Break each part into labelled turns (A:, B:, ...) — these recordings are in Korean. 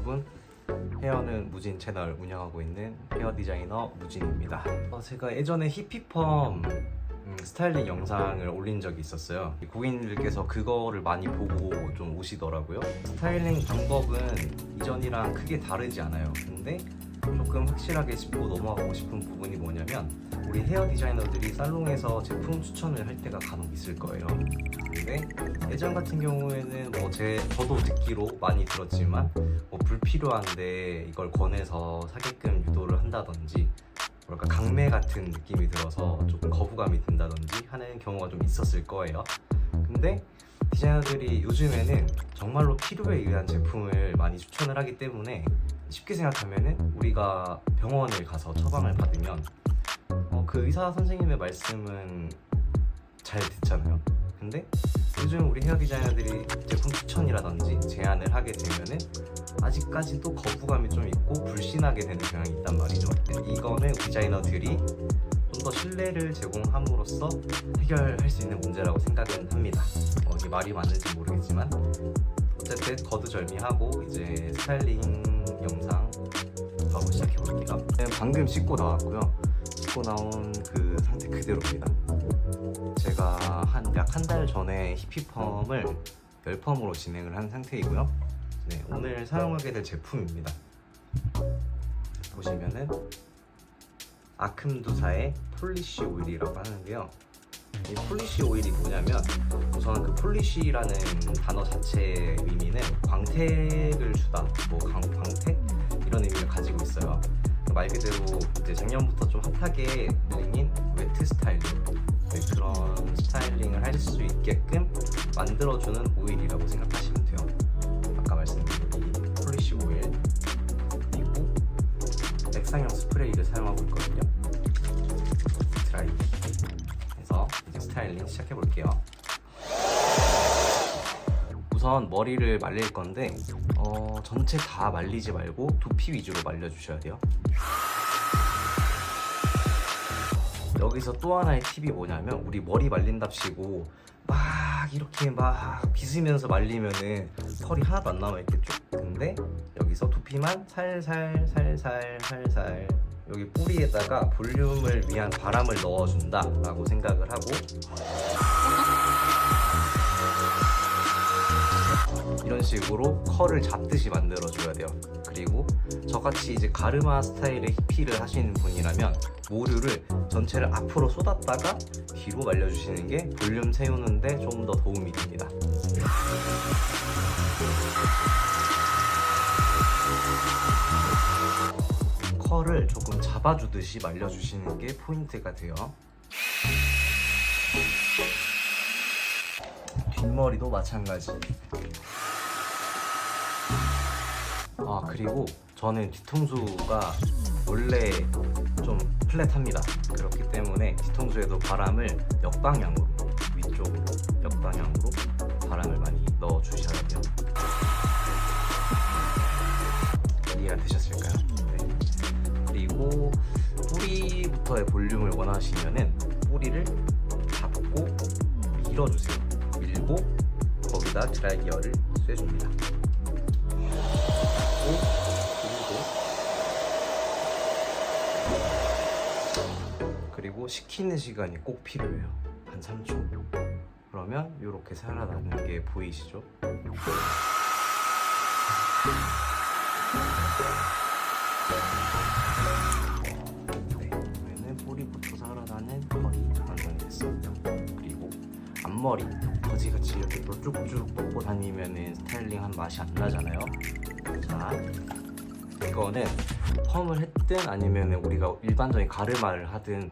A: 여러분 헤어는 무진 채널 운영하고 있는 헤어 디자이너 무진입니다. 어, 제가 예전에 히피펌 음, 스타일링 영상을 올린 적이 있었어요. 고객님들께서 그거를 많이 보고 좀 오시더라고요. 스타일링 방법은 이전이랑 크게 다르지 않아요. 근데 조금 확실하게 짚고 넘어가고 싶은 부분이 뭐냐면 우리 헤어 디자이너들이 살롱에서 제품 추천을 할 때가 간혹 있을 거예요. 근데 예전 같은 경우에는 뭐 제 저도 듣기로 많이 들었지만 뭐 불필요한데 이걸 권해서 사게끔 유도를 한다든지 뭐랄까 강매 같은 느낌이 들어서 조금 거부감이 든다든지 하는 경우가 좀 있었을 거예요. 근데 디자이너들이 요즘에는 정말로 필요에 의한 제품을 많이 추천을 하기 때문에 쉽게 생각하면은 우리가 병원을 가서 처방을 받으면 어, 그 의사 선생님의 말씀은 잘 듣잖아요. 근데 요즘 우리 헤어 디자이너들이 제품 추천이라든지 제안을 하게 되면은 아직까지도 거부감이 좀 있고 불신하게 되는 경향이 있단 말이죠. 이거는 디자이너들이 좀 더 신뢰를 제공함으로써 해결할 수 있는 문제라고 생각은 합니다. 어, 이게 말이 맞는지 모르겠지만 어쨌든 거두절미하고 이제 스타일링 영상 바로 시작해 볼게요. 방금 씻고 나왔고요. 씻고 나온 그 상태 그대로입니다. 제가 한 약 한 달 전에 히피펌을 열펌으로 진행을 한 상태이고요. 네, 오늘 사용하게 될 제품입니다. 보시면은 아큼두사의 폴리시 오일이라고 하는데요. 이 폴리시 오일이 뭐냐면 우선 그 폴리시라는 단어 자체의 의미는 광택을 주다, 뭐 광, 광택 이런 의미를 가지고 있어요. 말 그대로 이제 작년부터 좀 핫하게 유행인 웨트 스타일링 네, 그런 스타일링을 할 수 있게끔 만들어주는 오일이라고 생각하시면 돼요. 아까 말씀드린 이 폴리시 오일 액상형 스프레이를 사용하고 있거든요. 드라이. 그래서 이제 스타일링 시작해 볼게요. 우선 머리를 말릴 건데 어, 전체 다 말리지 말고 두피 위주로 말려주셔야 돼요. 여기서 또 하나의 팁이 뭐냐면 우리 머리 말린답시고 막 이렇게 막 빗으면서 말리면은 털이 하나도 안 남아있겠죠? 근데 여기서 두피만 살살 살살 살살 여기 뿌리에다가 볼륨을 위한 바람을 넣어준다 라고 생각을 하고 이런 식으로 컬을 잡듯이 만들어줘야 돼요. 그리고 저같이 이제 가르마 스타일의 히피를 하시는 분이라면 모류를 전체를 앞으로 쏟았다가 뒤로 말려주시는 게 볼륨 세우는데 좀 더 도움이 됩니다. 컬을 조금 잡아주듯이 말려주시는 게 포인트가 돼요. 뒷머리도 마찬가지. 아 그리고 저는 뒤통수가 원래 좀 플랫합니다. 그렇기 때문에 뒤통수에도 바람을 역방향으로 위쪽으로 역방향으로 바람을 많이 넣어 주셔야 돼요. 이해가 되셨을까요? 네. 그리고 뿌리부터의 볼륨을 원하시면은 뿌리를 잡고 밀어주세요. 밀고 거기다 드라이기어를 쐬줍니다. 그리고 그리고 식히는 시간이 꼭 필요해요. 한 3초. 그러면 이렇게 살아나는 게 보이시죠? 네, 그러면은 뿌리부터 살아나는 머리 완성이 됐습니다. 그리고 앞머리 거지같이 이렇게 또 쭉쭉 뽑고 다니면은 스타일링 한 맛이 안 나잖아요. 자, 이거는 펌을 했든 아니면 우리가 일반적인 가르마를 하든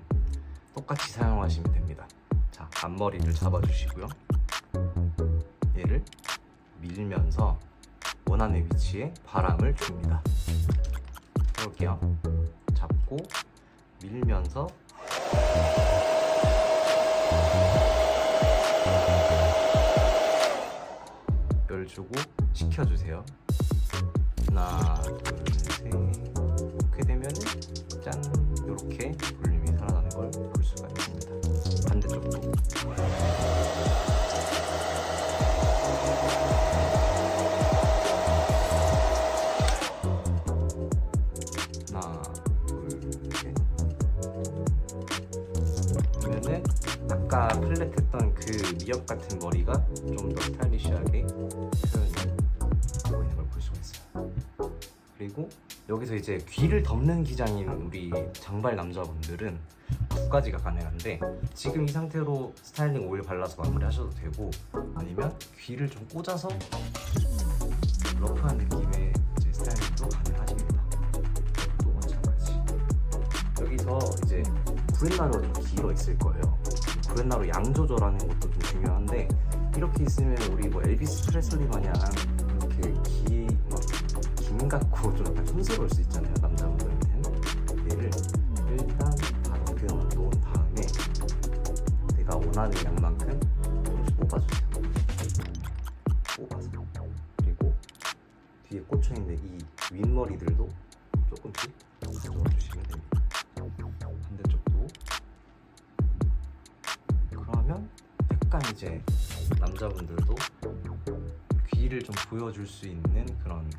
A: 똑같이 사용하시면 됩니다. 자, 앞머리를 잡아주시고요. 얘를 밀면서 원하는 위치에 바람을 줍니다. 해볼게요. 잡고 밀면서 열 주고 식혀주세요. 하나 둘셋. 이렇게 되면 짠 이렇게 볼륨이 살아나는 걸 볼 수가 있습니다. 반대쪽도. 하나 둘셋. 그러면은 아까 팔렛 했던 그 미역 같은 머리가 좀 더 스타일리시하게 표현이 그리고 여기서 이제 귀를 덮는 기장인 우리 장발 남자분들은 두 가지가 가능한데 지금 이 상태로 스타일링 오일 발라서 마무리하셔도 되고 아니면 귀를 좀 꽂아서 러프한 느낌의 이제 스타일링도 가능하십니다. 또 마찬가지. 여기서 이제 구렛나루가 좀 길어 있을 거예요. 구렛나루 양 조절하는 것도 좀 중요한데 이렇게 있으면 우리 뭐 엘비스 프레슬리 마냥 같고 좀 약간 촌스러울 수 있잖아요 남자분들한테는. 얘를 일단 다 넘겨 놓은 다음에 내가 원하는 양만큼 조금씩 뽑아주세요. 뽑아서. 그리고 뒤에 꽂혀 있는 이 윗머리들도 조금씩 가져와 주시면 됩니다. 반대쪽도. 그러면 약간 이제 남자분들도 귀를 좀 보여줄 수 있는 그런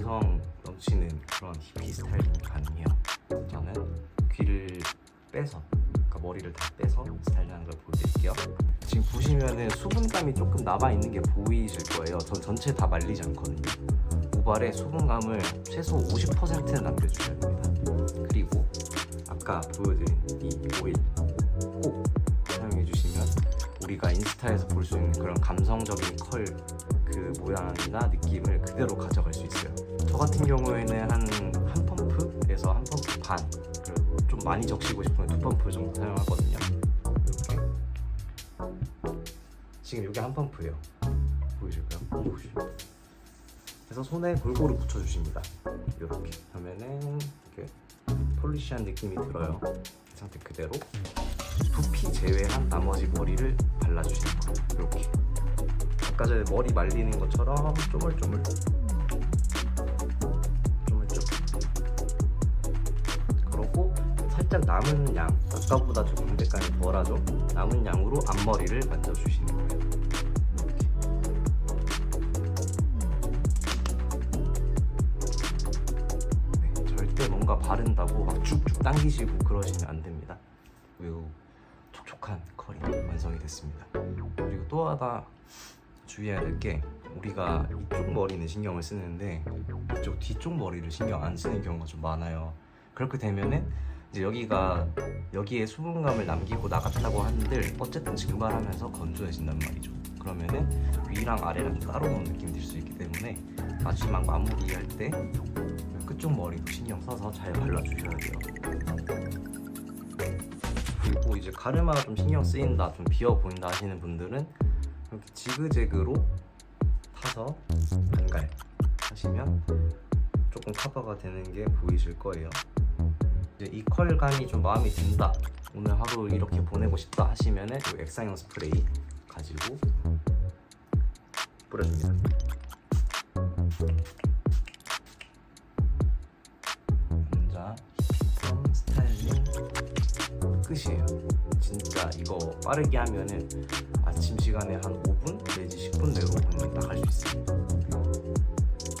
A: 감성 넘치는 그런 히피 스타일링이 가능해요. 저는 귀를 빼서, 그러니까 머리를 다 빼서 스타일링하는 걸 보여드릴게요. 지금 보시면은 수분감이 조금 남아 있는 게 보이실 거예요. 전 전체 다 말리지 않거든요. 모발에 수분감을 최소 50%는 남겨주셔야 됩니다. 그리고 아까 보여드린 이 오일 꼭 사용해 주시면 우리가 인스타에서 볼 수 있는 그런 감성적인 컬 그 모양이나 느낌을 그대로 가져갈 수 있어요. 저 같은 경우에는 한 한 펌프에서 한 펌프 반, 그리고 좀 많이 적시고 싶으면 두 펌프 정도 사용하거든요. 이렇게 지금 이게 한 펌프예요. 보이실까요? 보시죠. 그래서 손에 골고루 붙여주십니다. 이렇게 하면은 이렇게 폴리시한 느낌이 들어요. 이 상태 그대로 두피 제외한 나머지 머리를 발라주시는 거예요. 이렇게 아까 전에 머리 말리는 것처럼 쪼물쪼물 살짝 남은 양 아까보다 조금 무게감이 덜하죠? 남은 양으로 앞머리를 만져주시는 거예요. 네, 절대 뭔가 바른다고 막 쭉쭉 당기시고 그러시면 안 됩니다. 매우 촉촉한 컬이 완성이 됐습니다. 그리고 또 하나 주의해야 될 게 우리가 이쪽 머리는 신경을 쓰는데 이쪽 뒤쪽 머리를 신경 안 쓰는 경우가 좀 많아요. 그렇게 되면은 이제 여기가 여기에 수분감을 남기고 나갔다고 한들 어쨌든 증발하면서 건조해진단 말이죠. 그러면은 위랑 아래랑 따로 노는 느낌이 들 수 있기 때문에 마지막 마무리할 때 끝쪽 머리도 신경 써서 잘 발라주셔야 돼요. 그리고 이제 가르마가 좀 신경 쓰인다, 좀 비어 보인다 하시는 분들은 이렇게 지그재그로 타서 반갈 하시면 조금 커버가 되는 게 보이실 거예요. 이제 이 컬감이 좀 마음에 든다. 오늘 하루 이렇게 보내고 싶다 하시면은 이 액상형 스프레이 가지고 뿌려줍니다. 남자 힙합 스타일링 끝이에요. 진짜 이거 빠르게 하면은 아침 시간에 한 5분 내지 10분 내로 그냥 나갈 수 있습니다.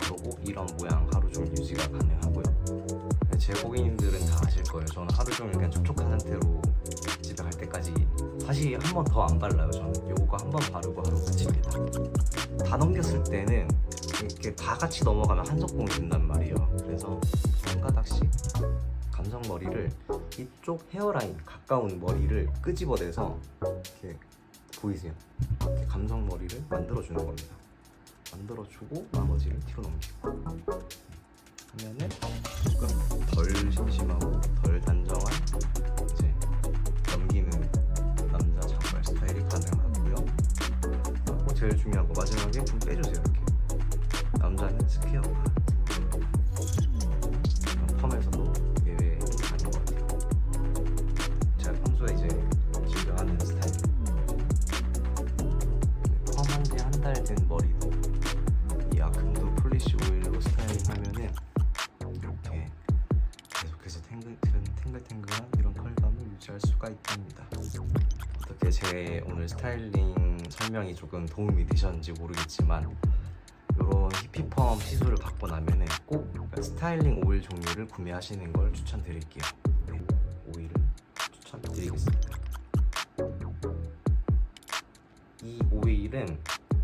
A: 그리고 이런 모양 하루 종일 유지가 가능하고요. 제 고객님들은 다 아실 거예요. 저는 하루 종일 그냥 촉촉한 상태로 집에 갈 때까지 다시 한 번 더 안 발라요. 저는 요거 한 번 바르고 하루 끝입니다. 다 넘겼을 때는 이렇게 다 같이 넘어가면 한 적공이 된단 말이에요. 그래서 한 가닥씩 감성 머리를 이쪽 헤어라인 가까운 머리를 끄집어내서 이렇게 보이세요? 이렇게 감성 머리를 만들어주는 겁니다. 만들어주고 나머지를 뒤로 넘기고 하면은 조금 덜 심심하고 덜 단정한 이제 넘기는 남자 장발 스타일이 가능하고요. 그리고 제일 중요한 거 마지막에 좀 빼주세요 이렇게. 남자는 스퀘어 파. 유지할 수가 있답니다. 어떻게 제 오늘 스타일링 설명이 조금 도움이 되셨는지 모르겠지만 이런 히피펌 시술을 받고 나면은 꼭 스타일링 오일 종류를 구매하시는 걸 추천드릴게요. 네, 오일을 추천드리겠습니다. 오일은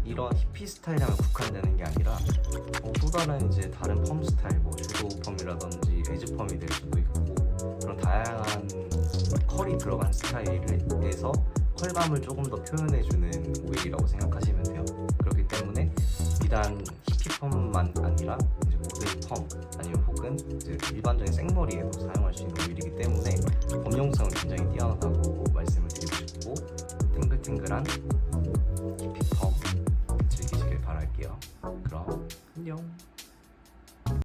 A: 이런 히피 스타일에만 국한되는 게 아니라 어, 또 다른 이제 다른 펌 스타일, 뭐 슈도 펌이라든지 에즈 펌이 될 수도 있고 그런 다양한 컬이 들어간 스타일에서 컬감을 조금 더 표현해주는 오일이라고 생각하시면 돼요. 그렇기 때문에 비단 히피펌만 아니라 이제 모델펌 아니면 혹은 이제 일반적인 생머리에도 사용할 수 있는 오일이기 때문에 범용성은 굉장히 뛰어나다고 말씀을 드리고 싶고 탱글탱글한